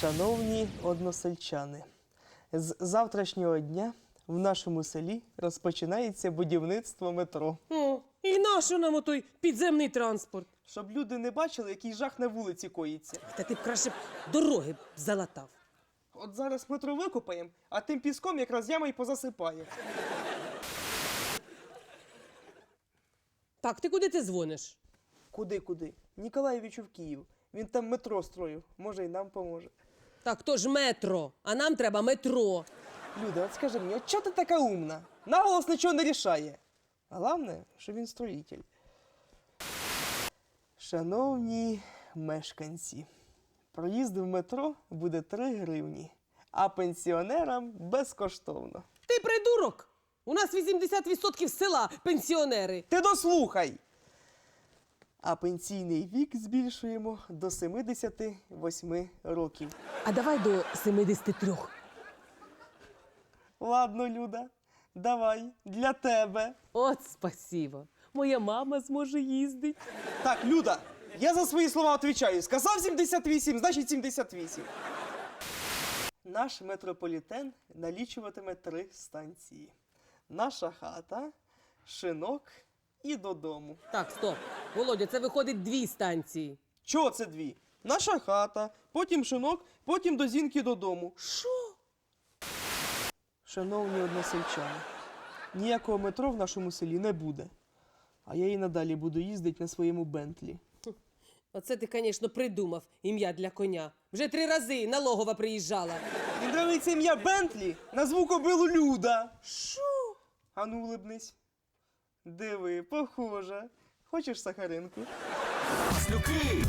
Шановні односельчани, з завтрашнього дня в нашому селі розпочинається будівництво метро. О, і нащо нам отой підземний транспорт? Щоб люди не бачили, який жах на вулиці коїться. Та ти б краще б дороги б залатав. От зараз метро викопаємо, а тим піском якраз яма й позасипає. Так, ти куди ти дзвониш? Куди, куди? Ніколаєвичу в Київ. Він там метро строїв, може й нам поможе. Так, то ж метро, а нам треба метро. Люда, от скажи мені, от чого ти така умна? Наголос нічого не рішає. Головне, що він строїтель. Шановні мешканці, проїзд в метро буде 3 гривні, а пенсіонерам безкоштовно. Ти придурок! У нас 80% села пенсіонери. Ти дослухай! А пенсійний вік збільшуємо до 78 років. А давай до 73. Ладно, Люда, давай для тебе. От спасибо. Моя мама зможе їздити. Так, Люда, я за свої слова відповідаю. Сказав 78, значить 78. Наш метрополітен налічуватиме три станції: наша хата, шинок і додому. Так, стоп. Володя, це виходить дві станції. Чого це дві? Наша хата, потім шинок, потім до зінки додому. Що? Шановні односельчани, ніякого метро в нашому селі не буде. А я і надалі буду їздити на своєму Бентлі. Оце ти, звісно, придумав ім'я для коня. Вже три рази налогова приїжджала. І нравиться ім'я Бентлі, назву кобилу Люда. Що? Ану, улибнись. Диви, похоже. Хочеш сахаринку? Маслюки.